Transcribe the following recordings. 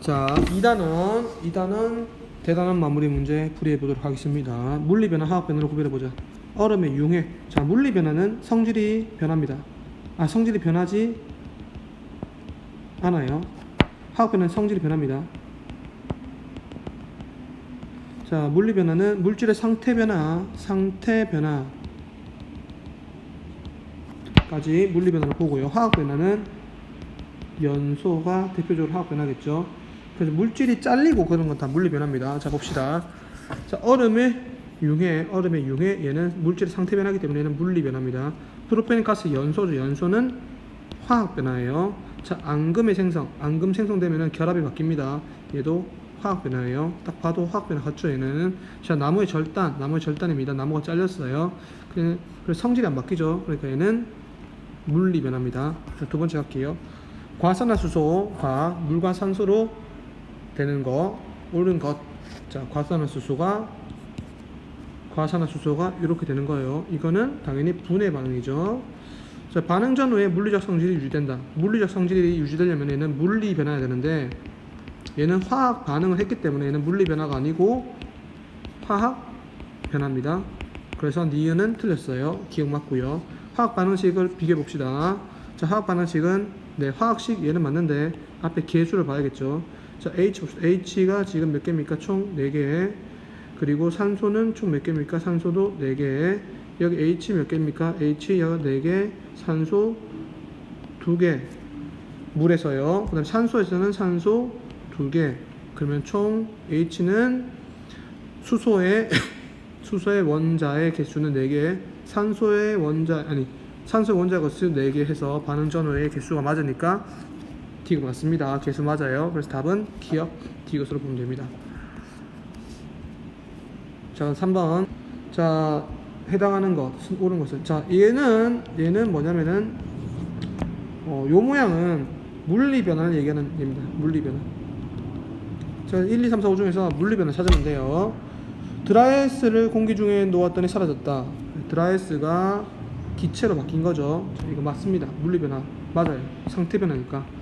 자, 2단원, 2단원 대단한 마무리 문제 풀이해 보도록 하겠습니다. 물리 변화, 화학 변화를 구별해 보자. 얼음의 융해. 자, 물리 변화는 성질이 변합니다. 아, 성질이 변하지 않아요. 화학 변화는 성질이 변합니다. 자, 물리 변화는 물질의 상태 변화, 상태 변화 까지 물리 변화를 보고요. 화학 변화는 연소가 대표적으로 화학 변화겠죠. 그래서 물질이 잘리고 그런 건 다 물리 변화입니다. 자 봅시다. 자 얼음의 융해, 얼음의 융해 얘는 물질의 상태 변화기 때문에 얘는 물리 변화입니다. 프로페닌 가스 연소죠. 연소는 화학 변화예요. 자 앙금의 생성, 앙금 생성되면은 결합이 바뀝니다. 얘도 화학 변화예요. 딱 봐도 화학 변화 같죠. 얘는 자 나무의 절단, 나무의 절단입니다. 나무가 잘렸어요. 그- 그래서 성질이 안 바뀌죠. 그러니까 얘는 물리 변화입니다. 자, 두 번째 갈게요. 과산화수소가 물과 산소로 되는 거, 옳은 것. 자, 과산화수소가 과산화수소가 이렇게 되는 거예요. 이거는 당연히 분해 반응이죠. 자, 반응 전후에 물리적 성질이 유지된다. 물리적 성질이 유지되려면 얘는 물리 변화야 되는데 얘는 화학 반응을 했기 때문에 얘는 물리 변화가 아니고 화학 변화입니다. 그래서 니은은 틀렸어요. 기억 맞고요. 화학 반응식을 비교해 봅시다. 자, 화학 반응식은 네, 화학식 얘는 맞는데 앞에 개수를 봐야겠죠. 자, H 봅시다. H가 지금 몇 개입니까? 총 4개. 그리고 산소는 총 몇 개입니까? 산소도 4개. 여기 H 몇 개입니까? H 여기 4개, 산소 2개. 물에서요. 그 다음 산소에서는 산소 2개. 그러면 총 H는 수소의 수소의 원자의 개수는 4개, 산소의 원자 아니 산소 원자 개수 4개 해서 반응 전후의 개수가 맞으니까 D가 맞습니다. 개수 맞아요. 그래서 답은 기억 D것으로 보면 됩니다. 자, 3번. 자, 해당하는 것, 옳은 것은. 자, 얘는, 얘는 뭐냐면은, 어, 요 모양은 물리 변화를 얘기하는 얘입니다. 물리 변화. 자, 1, 2, 3, 4, 5 중에서 물리 변화 찾으면 돼요. 드라이아이스를 공기 중에 놓았더니 사라졌다. 드라이아이스가 기체로 바뀐 거죠. 자, 이거 맞습니다. 물리 변화. 맞아요. 상태 변화니까.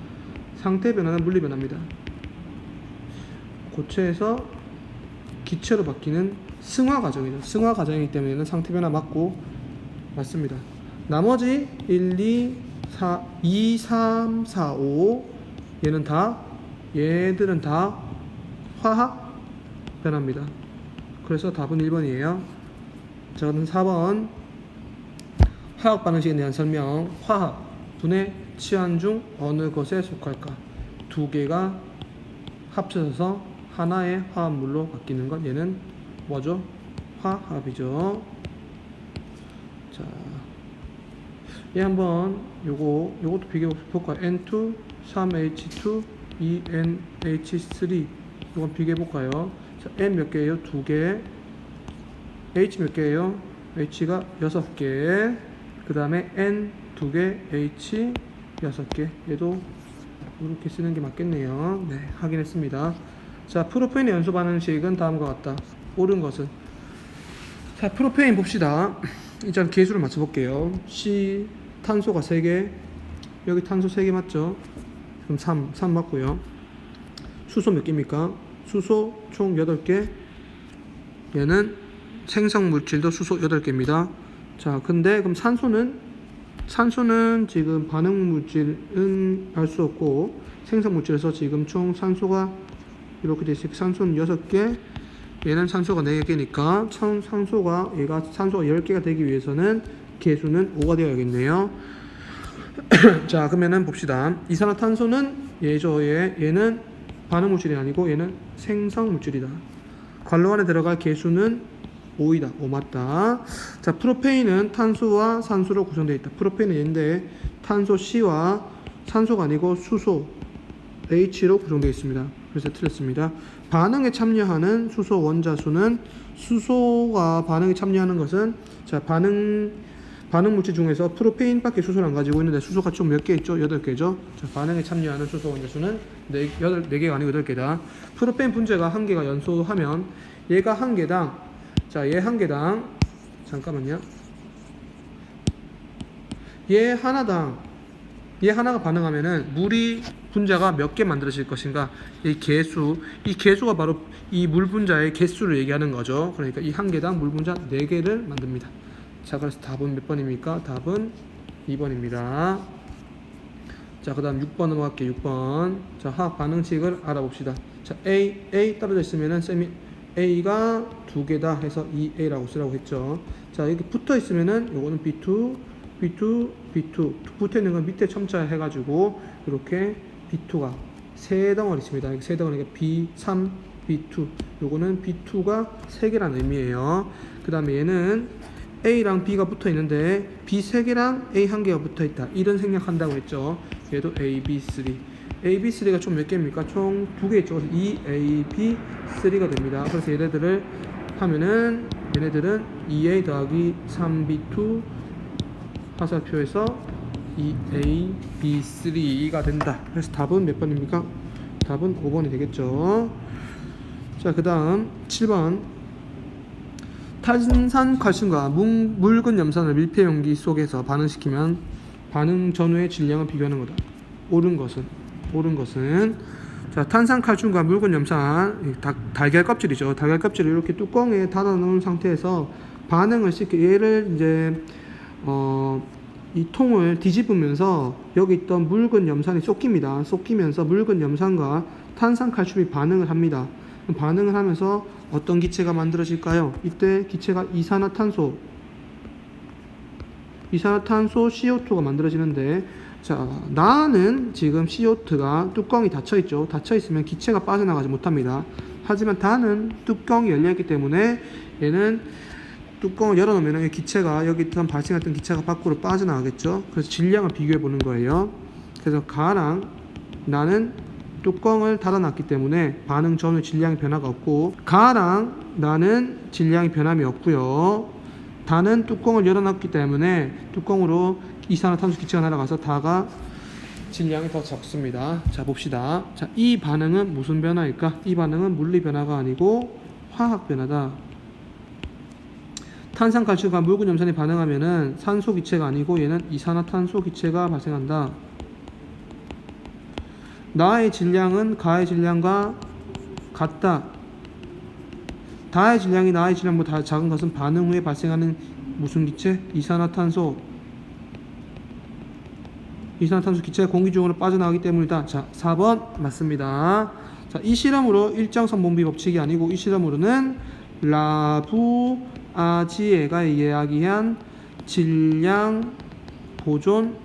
상태 변화는 물리 변화입니다. 고체에서 기체로 바뀌는 승화 과정이죠. 승화 과정이기 때문에는 상태 변화 맞고 맞습니다. 나머지 1, 2, 4, 2, 3, 4, 5 얘는 다 얘들은 다 화학 변화입니다. 그래서 답은 1번이에요. 저는 4번 화학 반응식에 대한 설명 화학 분해 치환 중 어느 것에 속할까 두 개가 합쳐져서 하나의 화합물로 바뀌는 것 얘는 뭐죠? 화합이죠. 자, 얘 한번 요거 요것도 비교 볼까요? N2 3H2 2NH3 이건 비교해 볼까요? 자, N 몇 개예요? 두 개. H 몇 개예요? H가 여섯 개. 그 다음에 N 두 개, H 여섯 개. 얘도 이렇게 쓰는 게 맞겠네요. 네, 확인했습니다. 자, 프로페인의 연소 반응식은 다음과 같다. 옳은 것은 자, 프로페인 봅시다. 일단 개수를 맞춰볼게요. C 탄소가 3개, 여기 탄소 3개 맞죠? 그럼 3, 3 맞고요. 수소 몇 개입니까? 수소 총 8개. 얘는 생성 물질도 수소 8개입니다. 자, 근데 그럼 산소는 산소는 지금 반응 물질은 알 수 없고 생성 물질에서 지금 총 산소가 이렇게 돼 있어요. 산소는 6개. 얘는 산소가 4개니까 총 산소가 얘가 산소가 10개가 되기 위해서는 개수는 5가 되어야겠네요. 자, 그러면은 봅시다. 이산화탄소는 얘죠. 얘 얘는 반응 물질이 아니고 얘는 생성 물질이다. 관로 안에 들어갈 개수는 5이다. 5 맞다. 자, 프로페인은 탄소와 산소로 구성되어 있다. 프로페인은 얘인데 탄소 C와 산소가 아니고 수소 H로 구성되어 있습니다. 그래서 틀렸습니다. 반응에 참여하는 수소 원자수는 수소가 반응에 참여하는 것은 자, 반응 반응 물질 중에서 프로페인밖에 수소를 안 가지고 있는데 수소가 총 몇 개 있죠? 8개죠. 자, 반응에 참여하는 수소 원자수는 4, 8, 4개가 아니고 8개다. 프로페인 분자가 한 개가 연소하면 얘가 한 개당 자, 얘 한 개당. 잠깐만요. 얘 하나당. 얘 하나가 반응하면은 물이 분자가 몇 개 만들어질 것인가? 이 개수. 이 개수가 바로 이 물 분자의 개수를 얘기하는 거죠. 그러니까 이 한 개당 물 분자 4개를 만듭니다. 자 그래서 답은 몇 번입니까? 답은 2번입니다. 자 그 다음 6번 넘어갈게요. 6번. 자 화학 반응식을 알아봅시다. 자 A A 떨어져 있으면은 쌤이 A가 두 개다 해서 2A라고 쓰라고 했죠 자 여기 붙어 있으면은 요거는 B2 B2 B2 붙어 있는 건 밑에 첨자 해가지고 이렇게 B2가 세 덩어리 있습니다 이렇게 세 덩어리가 B3 B2 요거는 B2가 세 개라는 의미예요 그 다음에 얘는 A랑 B가 붙어 있는데 B 세 개랑 A 한 개가 붙어 있다. 이런 생략한다고 했죠. 얘도 A, B, 3. A, B, 3가 총 몇 개입니까? 총 두 개 있죠. 그래서 2 A, B, 3가 됩니다. 그래서 얘네들을 하면은 얘네들은 2A 더하기 3B2 화살표에서 2A, B, 3가 된다. 그래서 답은 몇 번입니까? 답은 5번이 되겠죠. 자, 그 다음 7번 탄산 칼슘과 뭉- 묽은 염산을 밀폐 용기 속에서 반응시키면 반응 전후의 질량을 비교하는 거다. 옳은 것은 옳은 것은 자 탄산 칼슘과 묽은 염산 이 다- 달걀 껍질이죠. 달걀 껍질을 이렇게 뚜껑에 닫아 놓은 상태에서 반응을 시켜 얘를 이제 어, 이 통을 뒤집으면서 여기 있던 묽은 염산이 쏟깁니다. 쏟기면서 묽은 염산과 탄산 칼슘이 반응을 합니다. 반응을 하면서 어떤 기체가 만들어질까요? 이때 기체가 이산화탄소 이산화탄소 CO2가 만들어지는데 자 나는 지금 CO2가 뚜껑이 닫혀 있죠. 닫혀 있으면 기체가 빠져나가지 못합니다. 하지만 다는 뚜껑이 열려 있기 때문에 얘는 뚜껑을 열어놓으면 이 기체가 여기 있던 발생했던 기체가 밖으로 빠져나가겠죠. 그래서 질량을 비교해 보는 거예요. 그래서 가랑 나는 뚜껑을 닫아놨기 때문에 반응 전후 질량의 변화가 없고 가랑 나는 질량의 변함이 없고요. 다는 뚜껑을 열어놨기 때문에 뚜껑으로 이산화탄소 기체가 날아가서 다가 질량이 더 적습니다. 자 봅시다. 자 이 반응은 무슨 변화일까? 이 반응은 물리 변화가 아니고 화학 변화다. 탄산 칼슘과 묽은 염산이 반응하면은 산소 기체가 아니고 얘는 이산화탄소 기체가 발생한다. 나의 질량은 가의 질량과 같다. 다의 질량이 나의 질량보다 작은 것은 반응 후에 발생하는 무슨 기체? 이산화탄소. 이산화탄소 기체가 공기 중으로 빠져나가기 때문이다. 자, 4번 맞습니다. 자, 이 실험으로 일정선 몸비 법칙이 아니고 이 실험으로는 라부 아지에가 이야기한 질량 보존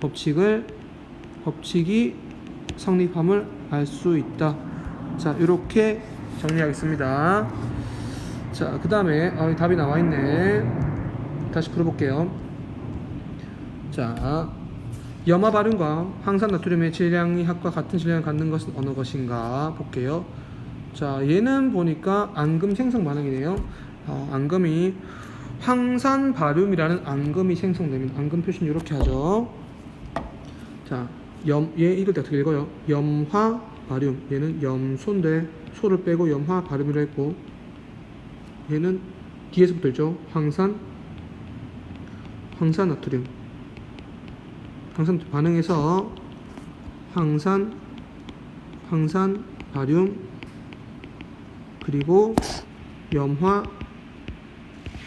법칙을 법칙이 성립함을 알 수 있다. 자, 이렇게 정리하겠습니다. 자, 그 다음에 아, 답이 나와 있네. 다시 풀어볼게요. 자, 염화 발음과 황산 나트륨의 질량이 합과 같은 질량을 갖는 것은 어느 것인가 볼게요. 자, 얘는 보니까 앙금 생성 반응이네요. 어, 앙금이 황산 바륨이라는 앙금이 생성됩니다. 앙금 표시는 이렇게 하죠. 자, 염, 얘 이걸 때 어떻게 읽어요? 염화 바륨. 얘는 염소인데 소를 빼고 염화 바륨이라 했고 얘는 뒤에서부터 있죠. 황산 황산 나트륨. 황산 반응해서 황산 황산 바륨 그리고 염화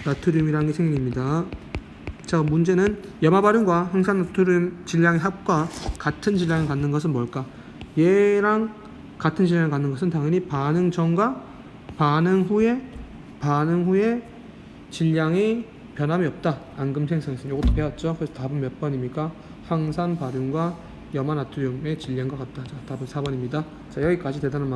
나트륨이라는 게 생깁니다. 자, 문제는 염화바륨과 황산 나트륨 질량의 합과 같은 질량을 갖는 것은 뭘까? 얘랑 같은 질량을 갖는 것은 당연히 반응 전과 반응 후에 반응 후에 질량이 변함이 없다. 앙금 생성했으니 이것도 배웠죠. 그래서 답은 몇 번입니까? 황산 바륨과 염화나트륨의 질량과 같다. 자, 답은 4번입니다. 자, 여기까지 대단한 마